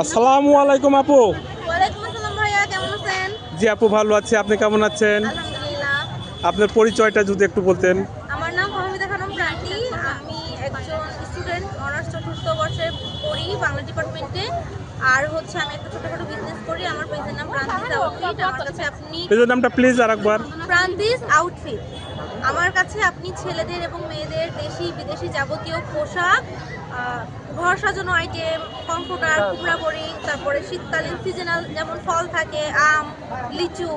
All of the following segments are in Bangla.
আসসালামু আলাইকুম আপু। ওয়ালাইকুম আসসালাম ভাইয়া কেমন আছেন? জি আপু ভালো আছি। আপনি কেমন আছেন? আলহামদুলিল্লাহ। আপনার পরিচয়টা যদি একটু বলতেন আমার নাম ফাহমিদা খানম প্রান্তি আমি একজন স্টুডেন্ট অনার্স চতুর্থ বর্ষে পড়ি বাংলা ডিপার্টমেন্টে আর হচ্ছে আমি একটা ছোটখাটো বিজনেস করি আমার পেজের নাম প্রান্তিস আউটফিট আমার কাছে আপনি পেজের নামটা প্লিজ আর একবার প্রান্তিস আউটফিট আমার কাছে আপনি ছেলেদের এবং মেয়েদের দেশি বিদেশি যাবতীয় পোশাক ঘর সাজানো আইটেম কম্পিউটার কুমড়া বড়ি তারপরে শীতকালীন সিজনাল যেমন ফল থাকে আম লিচু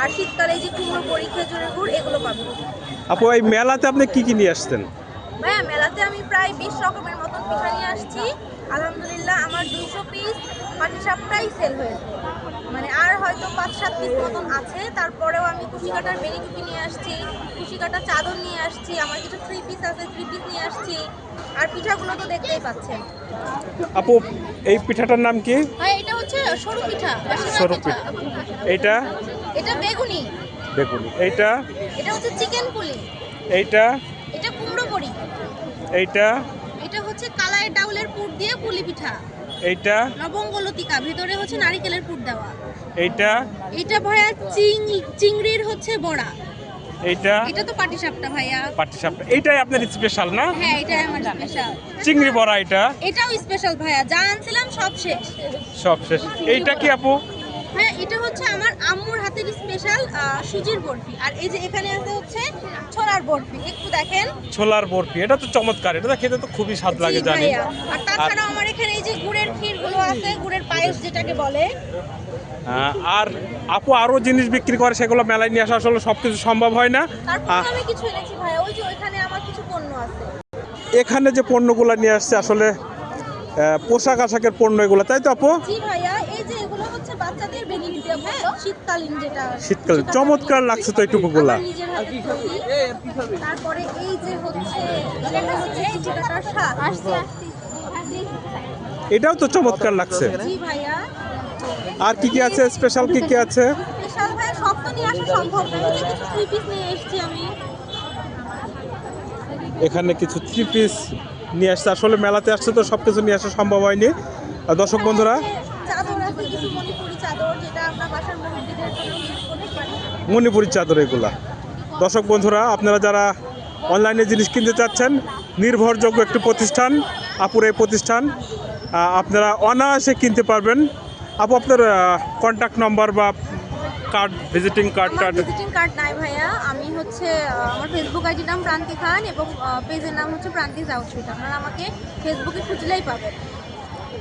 আর শীতকালে যে কুমড়ো বড়ি খেজুরের গুড় এগুলো পাবেন। আপু এই মেলাতে আপনি কি কি নিয়ে আসতেন? হ্যাঁ মেলাতে প্রায় বিশ রকমের মতন পিঠা নিয়ে আসছি। আলহামদুলিল্লাহ আমার দুইশো পিস পাটিসাপটাই সেল হয়েছে। মানে আর হয়তো পাঁচ সাত পিস মতন আছে। তারপরেও আমি কুশি কাটার বেনি টুপি নিয়ে আসছি কুশি কাটার চাদর নিয়ে আসছি আমার কিছু থ্রি পিস আছে থ্রি পিস নিয়ে আসছি। আর পিঠাগুলো তো দেখতেই পাচ্ছেন। আপু এই পিঠাটার নাম কি? ভাই এটা হচ্ছে সরু পিঠা সরু পিঠা। এইটা? এটা বেগুনি। দেখুন এইটা? এটা হচ্ছে চিকেন পুলি। এইটা? বড়ি এইটা? এটা হচ্ছে কালায় ডাউলের পুর দিয়ে পুলি পিঠা। এইটা? লবঙ্গ লতিকা ভিতরে হচ্ছে নারিকেলের পুর দেওয়া। এইটা? এটা ভাইয়া চিং চিংড়ির হচ্ছে বড়া। এইটা? এটা তো পাটিসাপটা ভাইয়া। পাটিসাপটা। এইটাই আপনার স্পেশাল না? হ্যাঁ এটাই আমার স্পেশাল চিংড়ি বড়া এটা? এটাও স্পেশাল ভাইয়া। যা আনছিলাম সব শেষ। সব শেষ। এইটা কি আপু? হ্যাঁ এটা হচ্ছে আমার হাতের স্পেশাল সুজির বরফি। আর এই যে এখানে আছে হচ্ছে ছোলার বরফি। একটু দেখেন। ছোলার বরফি এটা তো চমৎকার। এটা খেতে তো খুবই স্বাদ লাগে জানি। আর তাছাড়া আমার এখানে এই যে গুড়ের ক্ষীরগুলো আছে গুড়ের পায়েস যেটাকে বলে। আর আপু আরও জিনিস বিক্রি করে সেগুলো মেলায় নিয়ে আসা আসলে সব কিছু সম্ভব হয় না। আমি কিছু এনেছি ভাইয়া। ওই যে ওইখানে আমার কিছু পণ্য আছে। এখানে যে পণ্যগুলো নিয়ে আসছে আসলে পোশাক আশাকের পণ্য এগুলো তাই তো আপু? জি ভাইয়া। বাচ্চাদের হ্যাঁ শীতকালীন যেটা শীতকালীন। চমৎকার লাগছে তো এই টুকুগুলা। তারপরে এই যে হচ্ছে এটা হচ্ছে চিচিকাটার শাক। এটাও তো চমৎকার লাগছে। জি ভাইয়া। আর কি কি আছে? স্পেশাল কি কি আছে? স্পেশাল ভাইয়া সব তো নিয়ে আসা সম্ভব না। এই কিছু থ্রি পিস নিয়ে এসেছি আমি। এখানে কিছু থ্রি পিস নিয়ে আসছে। আসলে মেলাতে আসছে তো সব কিছু নিয়ে আসা সম্ভব হয়নি। আর দর্শক বন্ধুরা আছে কিছু মণিপুরি চাদর এগুলা। দর্শক বন্ধুরা আপনারা যারা অনলাইনে জিনিস কিনতে চাচ্ছেন নির্ভরযোগ্য একটি প্রতিষ্ঠান আপুর এই প্রতিষ্ঠান আপনারা অনায়াসে কিনতে পারবেন। আপু আপনার কন্ট্যাক্ট নম্বর বা কার্ড ভিজিটিং কার্ড টার্ড ভিজিটিং কার্ড নাই ভাইয়া। আমি হচ্ছে আমার ফেসবুক আইডির নাম প্রান্তি খান এবং পেজের নাম হচ্ছে প্রান্তিজ আউটফিট আপনারা আমাকে ফেসবুকে খুঁজলেই পাবেন।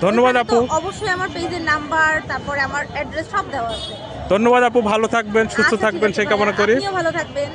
ধন্যবাদ আপু। অবশ্যই আমার পেজের নাম্বার তারপরে আমার অ্যাড্রেস সব দেওয়া আছে। ধন্যবাদ আপু ভালো থাকবেন সুস্থ আচ্ছা, থাকবেন আছে সেই কামনা করি। ভালো থাকবেন।